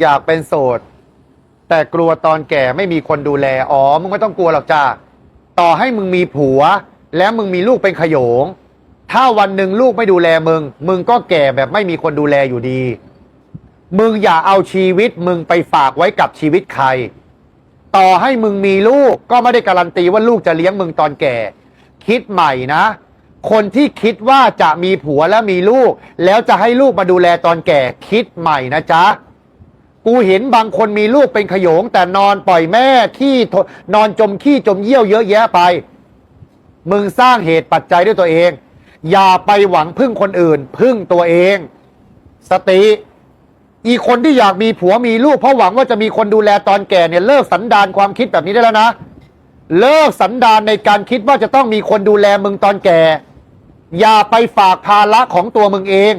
อยากเป็นโสด แต่กลัวตอนแก่ไม่มีคนดูแล อ๋อ มึงไม่ต้องกลัวหรอกจ้าต่อให้มึงมีผัว แล้วมึงมีลูกเป็นขยง ถ้าวันหนึ่งลูกไม่ดูแลมึง มึงก็แก่แบบไม่มีคนดูแลอยู่ดี มึงอย่าเอาชีวิตมึงไปฝากไว้กับชีวิตใคร ต่อให้มึงมีลูกก็ไม่ได้การันตีว่าลูกจะเลี้ยงมึงตอนแก่ คิดใหม่นะ คนที่คิดว่าจะมีผัวแล้วมีลูก แล้วจะให้ลูกมาดูแลตอนแก่ คิดใหม่นะจ๊ะ กูเห็นบางคนมีลูกเป็นขยง แต่นอนปล่อยแม่ขี้นอนจมขี้จมเยี่ยวเยอะแยะไป มึงสร้างเหตุปัจจัยด้วยตัวเอง อย่าไปหวังพึ่งคนอื่น พึ่งตัวเอง สติ อีคนที่อยากมีผัวมีลูกเพราะหวังว่าจะมีคนดูแลตอนแก่เนี่ยเลิกสันดานความคิดแบบนี้ได้แล้วนะ เลิกสันดานในการคิดว่าจะต้องมีคนดูแลมึงตอนแก่ อย่าไปฝากภาระของตัวมึงเอง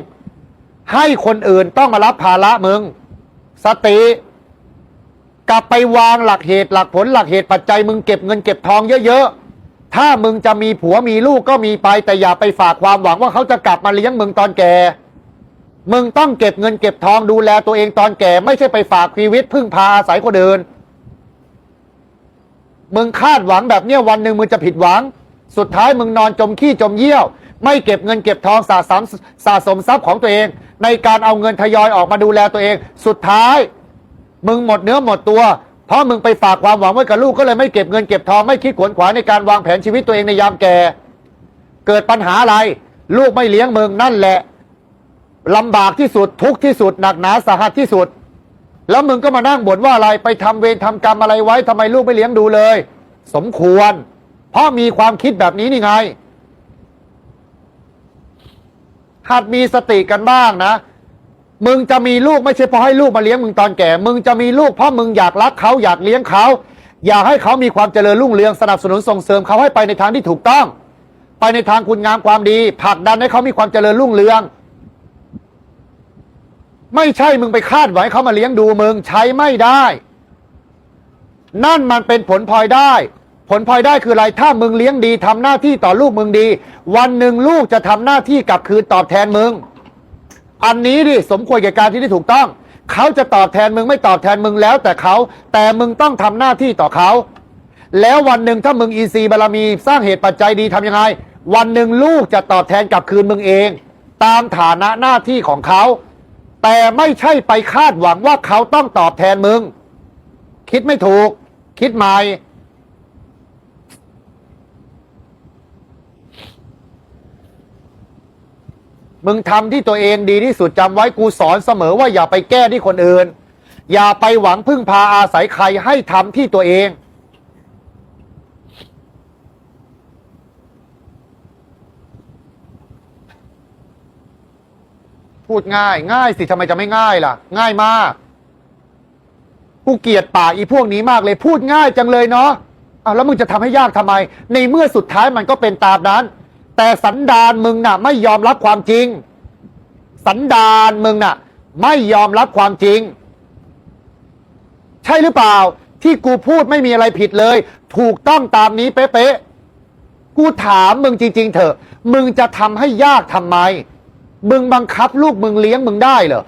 ให้คนอื่นต้องมารับภาระมึง สติ กลับไปวางหลักเหตุหลักผลหลักเหตุปัจจัยมึงเก็บเงินเก็บทองเยอะๆ ถ้ามึงจะมีผัวมีลูกก็มีไป แต่อย่าไปฝากความหวังว่าเขาจะกลับมาเลี้ยงมึงตอนแก่มึงต้องเก็บเงินเก็บทองดูแลตัวเองตอนแก่ ไม่ใช่ไปฝากชีวิตพึ่งพาอาศัยคนอื่นมึงคาดหวังแบบเนี้ยวันหนึ่งมึงจะผิดหวัง สุดท้ายมึงนอนจมขี้จมเยี่ยว ไม่เก็บเงินเก็บทองสะสมสะสมทรัพย์ของตัวเอง ในการเอาเงินทยอยออกมาดูแลตัวเอง สุดท้าย มึงหมดเนื้อหมดตัว เพราะมึงไปฝากความหวังไว้กับลูกก็เลยไม่เก็บเงินเก็บทองไม่คิดขวนขวายในการวางแผนชีวิตตัวเองในยามแก่ เกิดปัญหาอะไร ลูกไม่เลี้ยงมึงนั่นแหละลำบากที่สุดทุกข์ที่สุดหนักหนาสาหัสที่สุด แล้วมึงก็มานั่งบ่นว่าอะไรไปทำเวรทำกรรมอะไรไว้ทำไมลูกไม่เลี้ยงดูเลย สมควร เพราะมีความคิดแบบนี้นี่ไง หัดมีสติกันบ้างนะ มึงจะมีลูกไม่ใช่เพราะให้ลูกมาเลี้ยงมึงตอนแก่ มึงจะมีลูกเพราะมึงอยากรักเขาอยากเลี้ยงเขาอยากให้เขามีความเจริญรุ่งเรืองสนับสนุนส่งเสริมเขาให้ไปในทางที่ถูกต้อง ไปในทางคุณงามความดีผลักดันให้เขามีความเจริญรุ่งเรือง ไม่ใช่มึงไปคาดหวังให้เขามาเลี้ยงดูมึงใช้ไม่ได้ นั่นมันเป็นผลพลอยได้ ผลพลอยได้คืออะไร ถ้ามึงเลี้ยงดีทำหน้าที่ต่อลูกมึงดี วันหนึ่งลูกจะทำหน้าที่กลับคืนตอบแทนมึง อันนี้ดิสมควรแก่การที่ได้ถูกต้อง เขาจะตอบแทนมึงไม่ตอบแทนมึงแล้ว แต่เขาแต่มึงต้องทำหน้าที่ต่อเขา แล้ววันหนึ่งถ้ามึงอีซีบารมี สร้างเหตุปัจจัยดีทำยังไง วันหนึ่งลูกจะตอบแทนกลับคืนมึงเอง ตามฐานะหน้าที่ของเขา แต่ไม่ใช่ไปคาดหวังว่าเขาต้องตอบแทนมึง คิดไม่ถูก คิดใหม่ มึงทำที่ตัวเองดีที่สุดจำไว้กูสอนเสมอว่าอย่าไปแก้ที่คนอื่น อย่าไปหวังพึ่งพาอาศัยใครให้ทำที่ตัวเองพูดง่าย ง่ายสิทำไมจะไม่ง่ายล่ะ ง่ายมากกูเกลียดปากอีพวกนี้มากเลยพูดง่ายจังเลยเนาะอ้าวแล้วมึงจะทำให้ยากทำไม ในเมื่อสุดท้ายมันก็เป็นตามนั้น แต่สันดานมึงน่ะ ไม่ยอมรับความจริง สันดานมึงน่ะ ไม่ยอมรับความจริง ใช่หรือเปล่า ที่กูพูดไม่มีอะไรผิดเลย ถูกต้องตามนี้เป๊ะๆกูถามมึงจริง ๆ เถอะ มึงจะทำให้ยากทำไม มึงบังคับลูกมึงเลี้ยงมึงได้เหรอ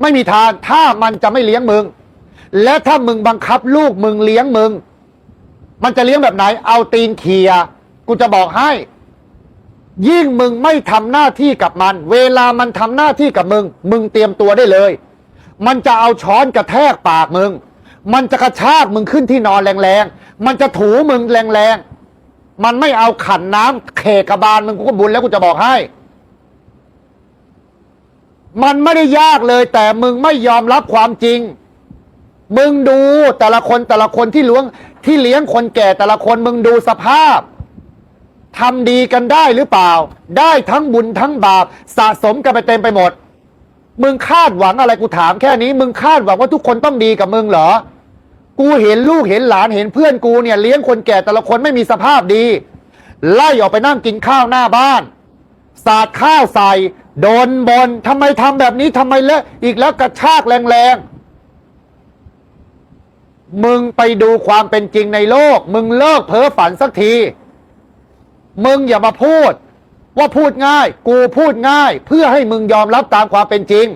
ไม่มีทางถ้ามันจะไม่เลี้ยงมึง และถ้ามึงบังคับลูกมึงเลี้ยงมึง มันจะเลี้ยงแบบไหน เอาตีนเคียกูจะบอกให้ ยิ่งมึงไม่ทำหน้าที่กับมัน เวลามันทำหน้าที่กับมึง มึงเตรียมตัวได้เลย มันจะเอาช้อนกระแทกปากมึง มันจะกระชากมึงขึ้นที่นอนแรงๆ มันจะถูมึงแรงๆ มันไม่เอาขันน้ำเขกกระบาลมึงกูก็บุญแล้วกูจะบอกให้ มันไม่ได้ยากเลยแต่มึงไม่ยอมรับความจริง มึงดูแต่ละคนแต่ละคนที่เลี้ยงที่เลี้ยงคนแก่แต่ละคนมึงดูสภาพ ทำดีกันได้หรือเปล่า ได้ทั้งบุญทั้งบาปสะสมกันไปเต็มไปหมด มึงคาดหวังอะไรกูถามแค่นี้ มึงคาดหวังว่าทุกคนต้องดีกับมึงเหรอ กูเห็นลูกเห็นหลานเห็นเพื่อนกูเนี่ยเลี้ยงคนแก่แต่ละคนไม่มีสภาพดี ไล่ออกไปนั่งกินข้าวหน้าบ้าน สาดข้าวใส่โดนบนทำไมทำแบบนี้ทำไมเลอะอีกแล้วกระชากแรงๆมึงไปดูความเป็นจริงในโลก มึงเลิกเพ้อฝันสักที มึงอย่ามาพูด ว่าพูดง่าย กูพูดง่าย เพื่อให้มึงยอมรับตามความเป็นจริง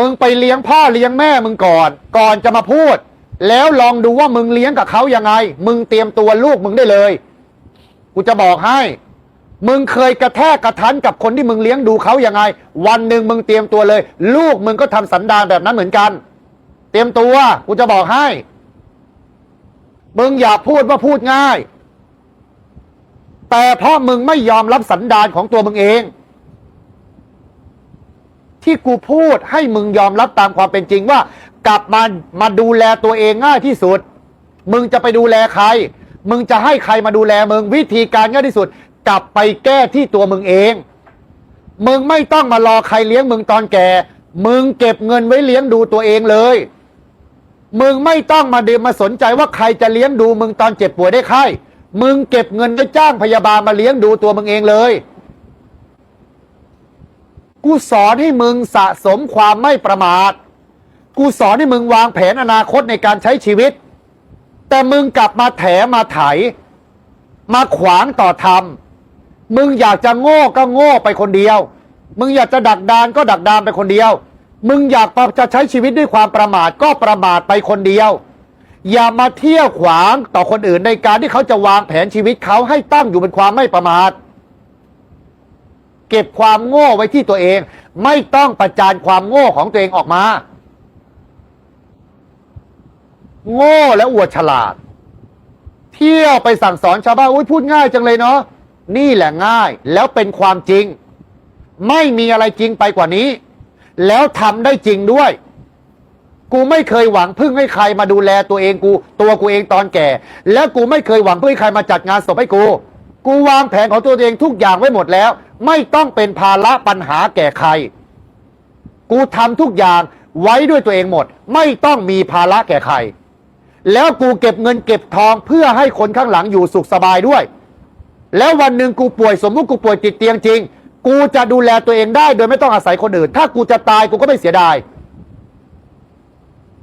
มึงไปเลี้ยงพ่อเลี้ยงแม่มึงก่อน ก่อนจะมาพูด แล้วลองดูว่ามึงเลี้ยงกับเขายังไง มึงเตรียมตัวลูกมึงได้เลย กูจะบอกให้ มึงเคยกระแทกกระทันกับคนที่มึงเลี้ยงดูเขายังไง วันหนึ่งมึงเตรียมตัวเลย ลูกมึงก็ทำสันดานแบบนั้นเหมือนกัน เตรียมตัว กูจะบอกให้ มึงอย่าพูดว่าพูดง่าย แต่เพราะมึงไม่ยอมรับสันดานของตัวมึงเอง ที่กูพูดให้มึงยอมรับตามความเป็นจริงว่า กลับมามาดูแลตัวเองง่ายที่สุด มึงจะไปดูแลใคร มึงจะให้ใครมาดูแลมึงวิธีการง่ายที่สุด กลับไปแก้ที่ตัวมึงเอง มึงไม่ต้องมารอใครเลี้ยงมึงตอนแก่ มึงเก็บเงินไว้เลี้ยงดูตัวเองเลย มึงไม่ต้องมาดินมาสนใจว่าใครจะเลี้ยงดูมึงตอนเจ็บป่วยได้ไข้ มึงเก็บเงินไว้จ้างพยาบาลมาเลี้ยงดูตัวมึงเองเลย กูสอนให้มึงสะสมความไม่ประมาท กูสอนให้มึงวางแผนอนาคตในการใช้ชีวิต แต่มึงกลับมาแถมาไถ มาขวางต่อธรรม มึงอยากจะโง่ก็โง่ไปคนเดียว มึงอยากจะดักดานก็ดักดานไปคนเดียว มึงอยากจะใช้ชีวิตด้วยความประมาทก็ประมาทไปคนเดียว อย่ามาเที่ยวขวางต่อคนอื่นในการที่เขาจะวางแผนชีวิตเขาให้ตั้งอยู่บนความไม่ประมาท เก็บความโง่ไว้ที่ตัวเอง ไม่ต้องประจานความโง่ของตัวเองออกมา โง่และอวดฉลาด เที่ยวไปสั่งสอนชาวบ้านอุ้ยพูดง่ายจังเลยเนาะนี่แหละง่ายแล้วเป็นความจริง ไม่มีอะไรจริงไปกว่านี้ แล้วทำได้จริงด้วย กูไม่เคยหวังพึ่งให้ใครมาดูแลตัวเองกู ตัวกูเองตอนแก่ แล้วกูไม่เคยหวังพึ่งให้ใครมาจัดงานศพให้กู กูวางแผนของตัวเองทุกอย่างไว้หมดแล้ว ไม่ต้องเป็นภาระปัญหาแก่ใคร กูทำทุกอย่างไว้ด้วยตัวเองหมด ไม่ต้องมีภาระแก่ใคร แล้วกูเก็บเงินเก็บทองเพื่อให้คนข้างหลังอยู่สุขสบายด้วย แล้ววันหนึ่งกูป่วยสมมุติกูป่วยติดเตียงจริง กูจะดูแลตัวเองได้ โดยไม่ต้องอาศัยคนอื่น ถ้ากูจะตายกูก็ไม่เสียดาย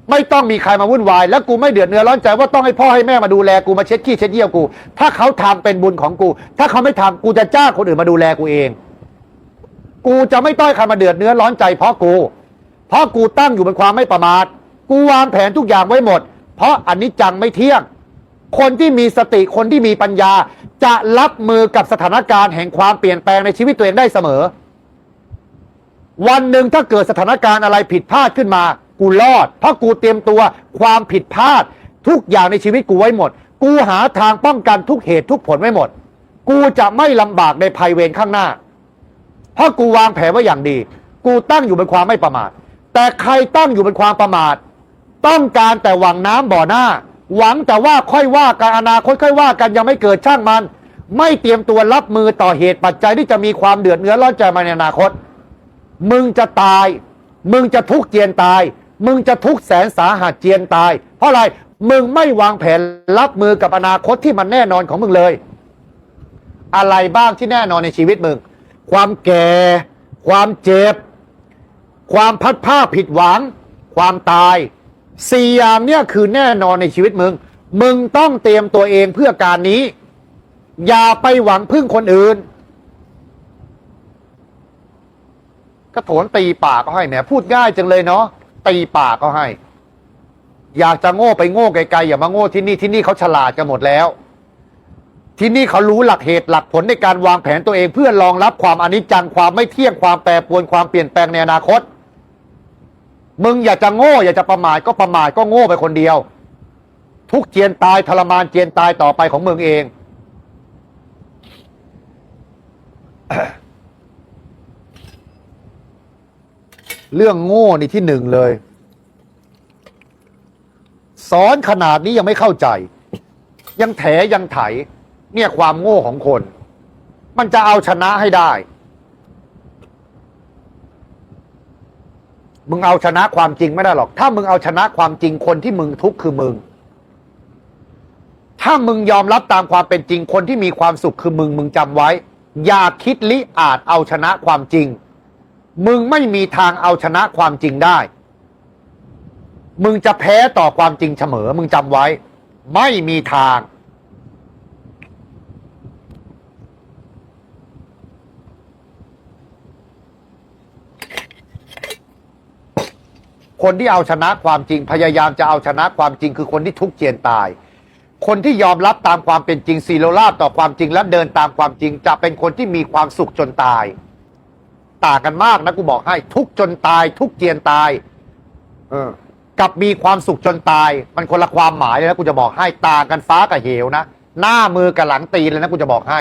ไม่ต้องมีใครมาวุ่นวาย แล้วกูไม่เดือดเนื้อร้อนใจว่าต้องให้พ่อให้แม่มาดูแลกูมาเช็ดขี้เช็ดเยี่ยวกู ถ้าเขาทำเป็นบุญของกู ถ้าเขาไม่ทำกูจะจ้างคนอื่นมาดูแลกูเอง กูจะไม่ต้อยใครมาเดือดเนื้อร้อนใจ เพราะกู เพราะกูตั้งอยู่บนความไม่ประมาท กูวางแผนทุกอย่างไว้หมด เพราะอันนี้จังไม่เที่ยง คนที่มีสติคนที่มีปัญญา จะรับมือกับสถานการณ์แห่งความเปลี่ยนแปลงในชีวิตตัวเองได้เสมอ วันหนึ่งถ้าเกิดสถานการณ์อะไรผิดพลาดขึ้นมา กูรอด เพราะกูเตรียมตัวความผิดพลาด ทุกอย่างในชีวิตกูไว้หมด กูหาทางป้องกันทุกเหตุทุกผลไว้หมด กูจะไม่ลำบากในภัยเวรข้างหน้า เพราะกูวางแผนไว้อย่างดี กูตั้งอยู่บนความไม่ประมาท แต่ใครตั้งอยู่บนความประมาท ต้องการแต่หวังน้ำบ่อหน้า หวังแต่ว่าค่อยว่ากันอนาคตค่อยว่ากันยังไม่เกิดช่างมัน ไม่เตรียมตัวรับมือต่อเหตุปัจจัยที่จะมีความเดือดเนื้อร้อนใจมาในอนาคต มึงจะตาย มึงจะทุกข์เจียนตาย มึงจะทุกข์แสนสาหัสเจียนตาย เพราะอะไรมึงไม่วางแผนรับมือกับอนาคตที่มันแน่นอนของมึงเลย อะไรบ้างที่แน่นอนในชีวิตมึง ความแก่ ความเจ็บ ความพัดผ้าผิดหวัง ความตาย สี่อย่างเนี่ยคือแน่นอนในชีวิตมึง มึงต้องเตรียมตัวเองเพื่อการนี้ อย่าไปหวังพึ่งคนอื่นก็โถนตีปากก็ให้แหมพูดง่ายจังเลยเนาะตีปากก็ให้ อยากจะโง่ไปโง่ไกลๆอย่ามาโง่ที่นี่ที่นี่เขาฉลาดกันหมดแล้ว ที่นี่เขารู้หลักเหตุหลักผลในการวางแผนตัวเองเพื่อรองรับความอนิจจังความไม่เที่ยงความแปรปรวนความเปลี่ยนแปลงในอนาคต มึงอยากจะโง่ อยากจะประมาทก็ประมาทก็โง่ไปคนเดียว ทุกเจียนตายทรมานเจียนตายต่อไปของมึงเอง เรื่องโง่นี่ที่หนึ่งเลย สอนขนาดนี้ยังไม่เข้าใจ ยังแถยังไถ เนี่ยความโง่ของคน มันจะเอาชนะให้ได้ มึงเอาชนะความจริงไม่ได้หรอก ถ้ามึงเอาชนะความจริงคนที่มึงทุกข์คือมึง ถ้ามึงยอมรับตามความเป็นจริงคนที่มีความสุขคือมึงมึงจำไว้ อย่าคิดลิอาจเอาชนะความจริง มึงไม่มีทางเอาชนะความจริงได้ มึงจะแพ้ต่อความจริงเสมอ มึงจำไว้ ไม่มีทาง คนที่เอาชนะความจริง พยายามจะเอาชนะความจริง คือคนที่ทุกข์เจียนตาย คนที่ยอมรับตามความเป็นจริงซีโรราต่อความจริงและเดินตามความจริง จะเป็นคนที่มีความสุขจนตาย ต่างกันมากนะกูบอกให้ ทุกจนตาย ทุกเจียนตาย เออ กับมีความสุขจนตาย มันคนละความหมายเลยนะกูจะบอกให้ต่างกันฟ้ากับเหวนะหน้ามือกับหลังตีนเลยนะกูจะบอกให้